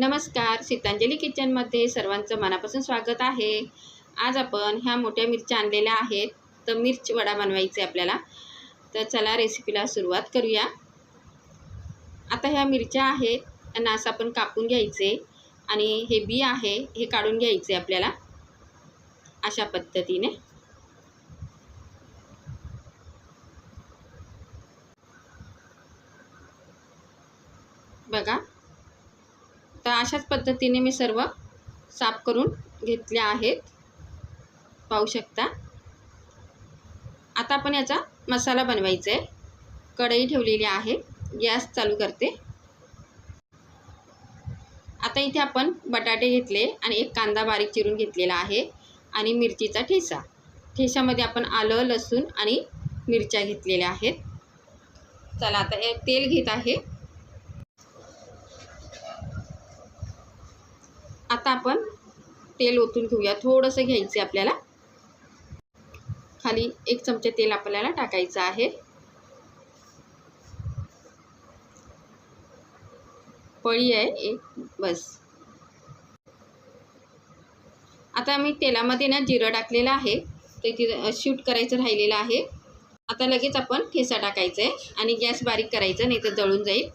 नमस्कार सीतांजली किचनमध्ये सर्वांचं मनापासून स्वागत आहे. आज आपण ह्या मोठ्या मिरच्या आणलेल्या आहेत. तर मिर्च वडा बनवायचे आपल्याला. तर चला रेसिपीला सुरुवात करूया. आता ह्या मिरच्या आहेत. त्यांना असं आपण कापून घ्यायचे आणि हे बी आहे हे काढून घ्यायचे आपल्याला. अशा पद्धतीने बघा तर अशाच पद्धतीने मी सर्व साफ करून घेतल्या आहेत. पाहू शकता. आता आपण याचा मसाला बनवायचा आहे. कढई ठेवलेली आहे. गॅस चालू करते. आता इथे आपण बटाटे घेतले आणि एक कांदा बारीक चिरून घेतलेला आहे आणि मिरचीचा ठेसा. ठेशामध्ये आपण आलं लसूण आणि मिरच्या घेतलेल्या आहेत. चला आता तेल घेत आहे. आता आपण तेल ओतून घेऊया. थोडंसं घ्यायचं आहे आपल्याला. खाली एक चमचा तेल आपल्याला टाकायचं आहे. पळी आहे एक बस. आता मी तेलामध्ये ना जिरं टाकलेलं आहे. ते शूट करायचं राहिलेलं आहे. आता लगेच आपण ठेसा टाकायचा आहे आणि गॅस बारीक करायचा नाही तर जळून जाईल.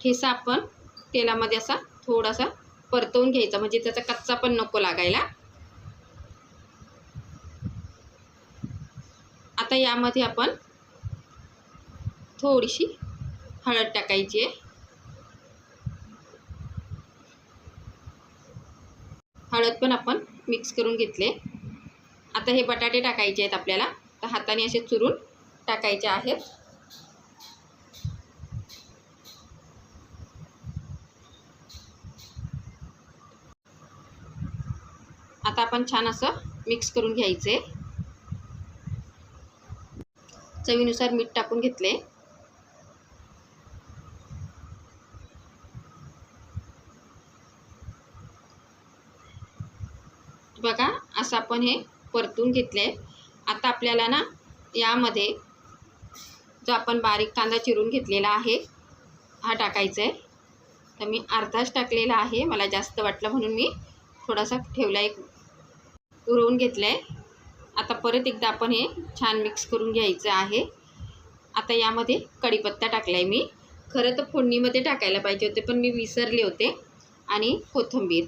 ठेसा आपण तेलामध्ये असा थोडासा परतवून घ्यायचा. म्हणजे त्याचा कच्चा पण नको लागायला. आता यामध्ये आपण थोडीशी हळद टाकायची आहे. हळद पण आपण मिक्स करून घेतले. आता हे बटाटे टाकायचे आहेत आपल्याला. तर हाताने असे चुरून टाकायचे आहेत. आता आपण छान असं मिक्स करून घ्यायचे. चवीनुसार मीठ टाकून घेतले. बघा असं आपण हे परतून घेतले आता आपल्याला ना यामध्ये जो आपण बारीक कांदा चिरून घेतलेला आहे हा टाकायचा आहे तर मी अर्धाच टाकलेला आहे. मला जास्त वाटलं म्हणून मी थोडासा ठेवला एक उरवून घेतलं आहे आता परत एकदा आपण हे छान मिक्स करून घ्यायचं आहे. आता यामध्ये कढीपत्ता टाकला आहे मी. खरं तर फोडणीमध्ये टाकायला पाहिजे होते पण मी विसरले होते. आणि कोथिंबीर.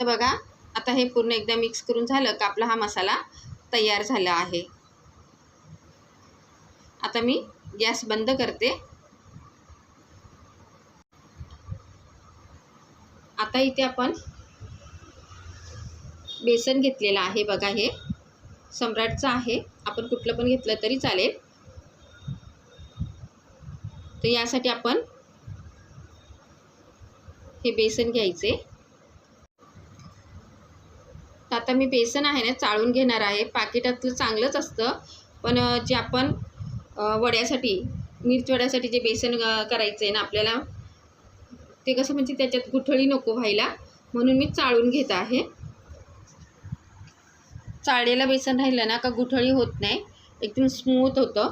तर बघा आता हे पूर्ण एकदा मिक्स करून झालं का आपला हा मसाला तयार झाला आहे. आता मी गॅस बंद करते. आता इथे आपण बेसन घेतलेलं आहे बघा हे. सम्राटचं आहे. आपण कुठलं पण घेतलं तरी चालेल. तर यासाठी आपण हे बेसन घ्यायचे. आता मी बेसन आहे ना चाळून घेणार आहे. पाकिटातलं चांगलंच असतं. पण जे आपण वड्यासाठी मिरच वड्यासाठी जे बेसन करायचं आहे ना आपल्याला ते कसं म्हणजे त्याच्यात गुठळी नको व्हायला. म्हणून मी चाळून घेत आहे. चाळलेलं बेसन राहिलं ना का गुठळी होत नाही. एकदम स्मूथ होतं.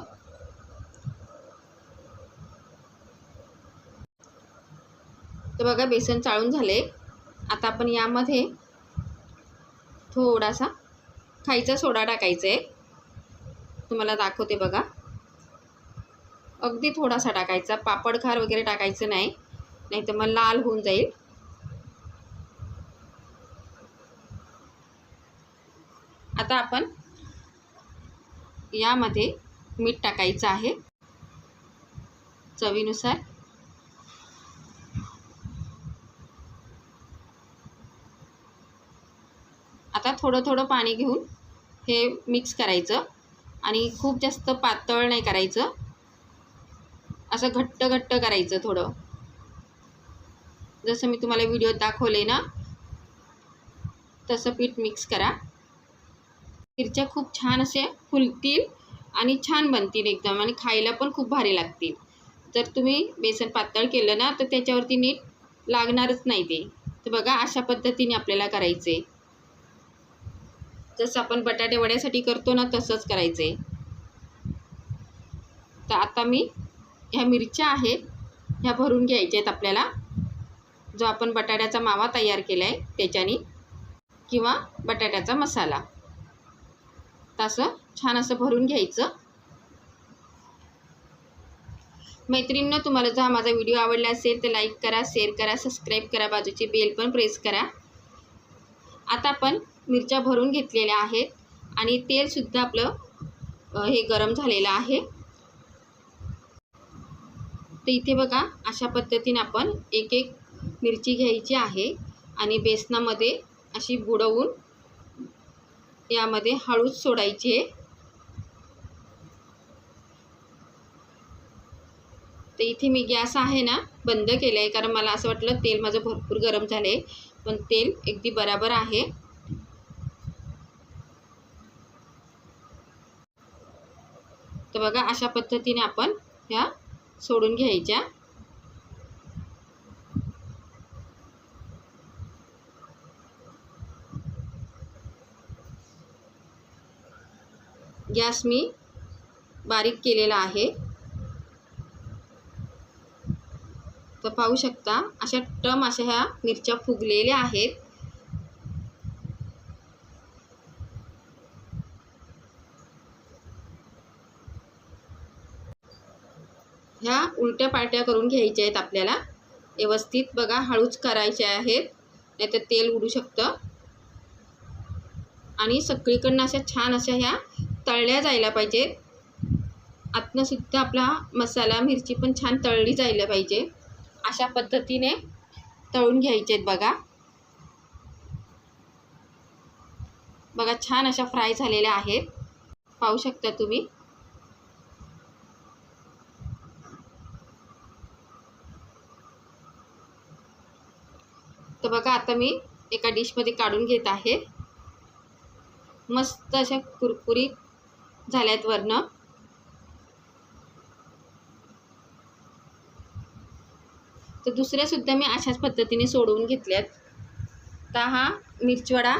तर बघा बेसन चाळून झाले. आता आपण यामध्ये थोडासा खायचा सोडा टाकायचा आहे तुम्हाला दाखवते बघा. अगदी थोडासा टाकायचा. पापडखार वगैरे टाकायचं नाही. नाही तर मग लाल होऊन जाईल. आता आपण यामध्ये मीठ टाकायचं आहे. चवीनुसार. आता थोडं थोडं पाणी घेऊन हे मिक्स करायचं आणि खूप जास्त पातळ नाही करायचं. असं घट्ट घट्ट करायचं थोडं. जसं मी तुम्हाला व्हिडिओत दाखवले ना तसं पीठ मिक्स करा. मिरच्या खूप छान असे फुलतील आणि छान बनतील एकदम आणि खायला पण खूप भारी लागतील. जर तुम्ही बेसन पातळ केलं ना तर त्याच्यावरती नीट लागणारच नाही ते. तर बघा अशा पद्धतीने आपल्याला करायचे. जसं आपण बटाटे वड्यासाठी करतो ना तसंच करायचं. आहे तर आता मी ह्या मिरच्या आहेत ह्या भरून घ्यायच्या आहेत आपल्याला. जो आपण बटाट्याचा मावा तयार केला आहे त्याच्यानी किंवा बटाट्याचा मसाला. असं छान असं भरून घ्यायचं. मैत्रिणींनो तुम्हाला जर हा माझा व्हिडिओ आवडला असेल तर लाईक करा शेअर करा सबस्क्राईब करा बाजूची बेल पण प्रेस करा. आता आपण मिरच्या भरून घेतलेल्या आहेत आणि तेलसुद्धा आपलं हे गरम झालेलं आहे. तर इथे बघा अशा पद्धतीने आपण एक एक मिरची घ्यायची आहे आणि बेसनामध्ये अशी बुडवून यामध्ये हळूच सोडायची. आहे तर इथे मी गॅस आहे ना बंद केलं आहे कारण मला असं वाटलं तेल माझं भरपूर गरम झालं आहे पण तेल अगदी बराबर आहे. तर बघा अशा पद्धतीने आपण ह्या सोडून घ्यायच्या. गॅस मी बारीक केलेला आहे. तर पाहू शकता अशा टम अशा ह्या मिरच्या फुगलेल्या आहेत. ह्या उलट्या पालट्या करून घ्यायच्या आहेत आपल्याला. व्यवस्थित बघा हळूच करायच्या आहेत. नाहीतर तेल उडू शकतं. आणि सगळीकडनं अशा छान अशा ह्या तळल्या जायला पाहिजेत आतनंसुद्धा आपला मसाला मिरची पण छान तळली जायला पाहिजे. अशा पद्धतीने तळून घ्यायचे आहेत बघा. बघा छान अशा फ्राय झालेल्या आहेत. पाहू शकता तुम्ही. तर बघा आता मी एका डिशमध्ये काढून घेत आहे. मस्त अशा कुरकुरीत झाल्यात वरनं. तर दुसऱ्यासुद्धा मी अशाच पद्धतीने सोडवून घेतल्यात. तर हा मिरचवडा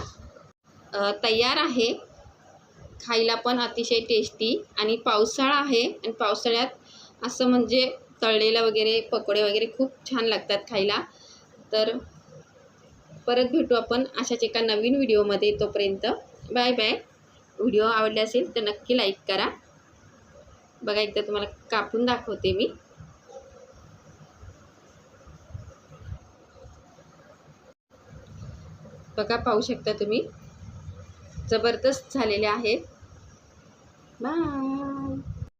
तयार आहे. खायला पण अतिशय टेस्टी आणि पावसाळा आहे आणि पावसाळ्यात असं म्हणजे तळलेलं वगैरे पकोडे वगैरे खूप छान लागतात खायला. तर परत भेटू आपण अशाच एका नवीन व्हिडिओमध्ये तोपर्यंत. Bye bye. व्हिडिओ आवडला असेल तर नक्की लाईक करा. बघा एकदा तुम्हाला कापून दाखवते मी. बघा पाहू शकता तुम्ही. जबरदस्त झालेले आहेत. बाय.